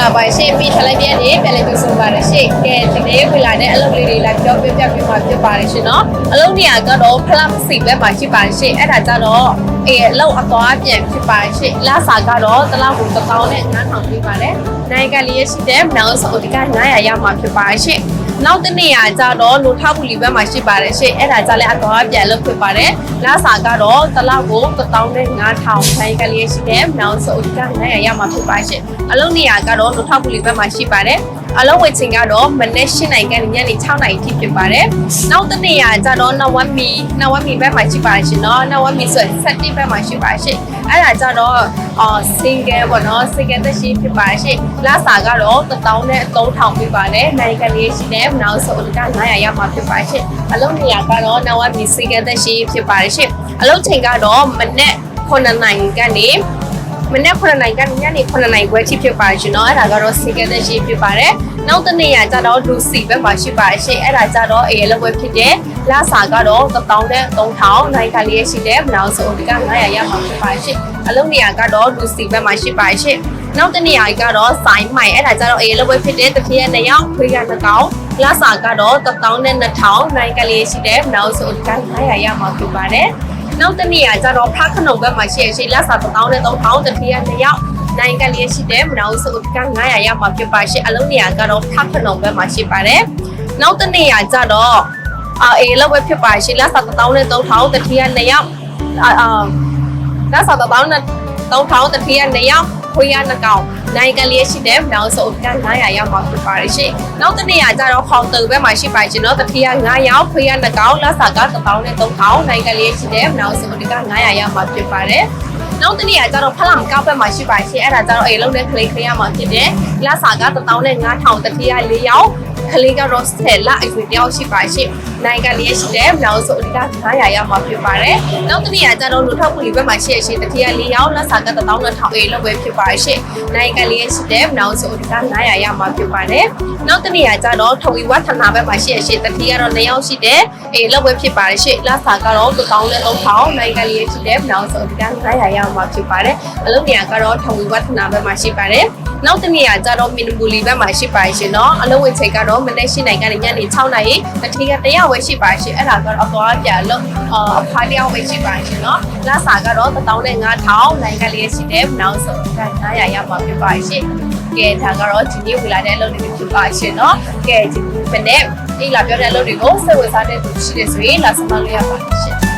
လာပါရှင့်မိထလိုက်ပြည့်နေပြန်လည်ကြိုဆိုပါရရှင့်ကဲဒီနေ့ဝင်လာတဲ့အလုပ်လေးတွေလာပြောပြပြပြမှာဖြစ်ပါတယ်ရှင်နော်အလုပ်နေရာကတော့ဖလတ်စီဘက်မှာရှိပါတယ်ရှင့်အဲ့ဒါကြတော့အေးအလုပ်အသွားပြန်ဖြစ်ပါတယ်ရှင့်လာစာကတော့တလောက်ကို1000နဲ့9000ပြပါတယ်နိုင်ကလေးရရှိတဲ့နောက်ဆုံးဒီက900ရမှာဖြစ်ပါတယ်ရှင့် နောက်တစ်နေရာကြတော့လူထောက်ပူလီဘက်မှာရှိပါတယ်ရှင့်အဲ့ဒါကြလည်းအသွားပြန်လုပ်ဖြစ်ပါတယ်လာစာကတော့တလောက်ကို1000နဲ့9000နိုင်ကလေးရှိတဲ့နောက်ဆုံးဒီက900ရမှာဖြစ်ပါတယ်ရှင့်အလုပ်နေရာကတော့လူထောက်ပူလီဘက်မှာရှိပါတယ်အလုံးဝချင်းကတော့မနေ့၈နိုင်ကနေညနေ6နိုင်အထိဖြစ်ပါတယ်။နောက်တစ်နေရာကျတော့နဝမီနဝမီဘက်မှာရှိပါရှင်နော်။နဝမီဆို7ဘက်မှာရှိပါရှင်။အဲ့ဒါကျတော့အော် single ပေါ့နော် single သက်ရှိဖြစ်ပါရှင်။လစာကတော့1000နဲ့3000ပြပါတယ်။နိုင်ကလေးရှိတယ်။နောက်ဆိုက900ရမှာဖြစ်ပါရှင်။အလုံးနေရာကတော့နဝမီ single သက်ရှိဖြစ်ပါတယ်ရှင်။အလုံးချိန်ကတော့မနေ့9နိုင်ကနေ မနေ့9နိုင်ကနေညနေ9နိုင်ခွဲထိဖြစ်ပါရှင်เนาะအဲ့ဒါကတော့စီကက်သက်ရှိဖြစ်ပါတယ်နောက်တစ်နေ့ရကြတော့လူစီဘက်မှာရှိပါရှင်အဲ့ဒါကြတော့အေးလောက်ပဲဖြစ်တယ်လစာကတော့1000နဲ့3000နိုင်ကလေးရရှိတယ်နောက်ဆုံးဒီက900ရမှာဖြစ်ပါရှင်အလုံးနေရကတော့လူစီဘက်မှာရှိပါရှင်နောက်တစ်နေ့ရကတော့စိုင်းမိုင်အဲ့ဒါကြတော့အေးလောက်ပဲဖြစ်တယ်တစ်ပြည့်နှစ်ယောက်ခွေးရနှစ်ကောင်လစာကတော့1000နဲ့2000နိုင်ကလေးရှိတယ်နောက်ဆုံးဒီက900ရမှာဖြစ်ပါတယ် နောက်တစ်နေရာကျတော့ဖခနုံဘက်မှာရှိရရှိလက်စာ1000နဲ့3000တတိယနှစ်ယောက်နိုင်ကလေးရှိတယ်မနောက်စုက900ရမှာဖြစ်ပါရှိအလုံးနေရာကတော့ဖခနုံဘက်မှာရှိပါတယ်နောက်တစ်နေရာကျတော့အာအေးလောက်ပဲဖြစ်ပါရှိလက်စာ1000နဲ့3000တတိယနှစ်ယောက်အာအာလက်စာ1000နဲ့3000တတိယနှစ်ယောက် ခွေးရနှစ်ကောင်နိုင်ကလေးရှိတယ်နောက်ဆုံးက900ရောက်မှာဖြစ်ပါရရှိနောက်တစ်နေ့ကကျတော့ဟောင်တုံဘက်မှာရှိပါရှင်နော်တတိယ900ရောက်ခွေးရနှစ်ကောင်လက်စာက1000နဲ့3000နိုင်ကလေးရှိတယ်နောက်ဆုံးက900ရောက်မှာဖြစ်ပါတယ် နောက်တစ်နေရာကျတော့ဖလမ်ကောက်ဘက်မှာရှိပါရှင်အဲ့ဒါကျတော့အေလုံးနဲ့ကလေးခရရမှာဖြစ်တယ်လက်စာက1000နဲ့9000တတိယ4ယောက်ကလေးကတော့ဆယ်လအရွယ်တယောက်ရှိပါရှင်နိုင်ကလေးရှိတယ်နောက်စုဒီက900ရမှာဖြစ်ပါတယ်နောက်တစ်နေရာကျတော့လူထောက်ကူလီဘက်မှာရှိရရှင်တတိယ4ယောက်လက်စာက1000နဲ့1000အေလောက်ပဲဖြစ်ပါရှင်နိုင်ကလေးရှိတယ်နောက်စုဒီက900ရမှာဖြစ်ပါတယ်နောက်တစ်နေရာကျတော့ထုံဝီဝတ်ဌာနဘက်မှာရှိရရှင်တတိယကတော့2ယောက်ရှိတယ်အေလောက်ပဲဖြစ်ပါတယ်ရှင်လက်စာကတော့1000နဲ့3000နိုင်ကလေးရှိတယ်နောက်စုဒီက900ရဆောင်မှာဖြစ်ပါတယ်အလုပ်နေရာကတော့ထောင်ဝီဝတ်ထနာဘက်မှာရှိပါတယ်နောက်တစ်နေရာကျတော့မင်နမူလီဘက်မှာရှိပါရှင်နော်အလုပ်ဝင်ချိန်ကတော့မနေ့၈နိုင်ကနေညနေ6နိုင်အထက်ကတရားဝယ်ရှိပါရှင်အဲ့ဒါကတော့အသွားပြအလုပ်အဖားတရားဝယ်ရှိပါရှင်နော်လစာကတော့15000နိုင်ကလေးရှိတယ်နောက်ဆုံး900ရပါဖြစ်ပါရှင်ကဲဒါကတော့ဒီနေ့ဝင်လာတဲ့အလုပ်တွေဖြစ်ပါရှင်နော်ကဲဒီမနေ့အိလာပြောတဲ့အလုပ်တွေကိုစိတ်ဝင်စားတဲ့သူရှိတယ်ဆိုရင်လာစမလို့ရပါရှင်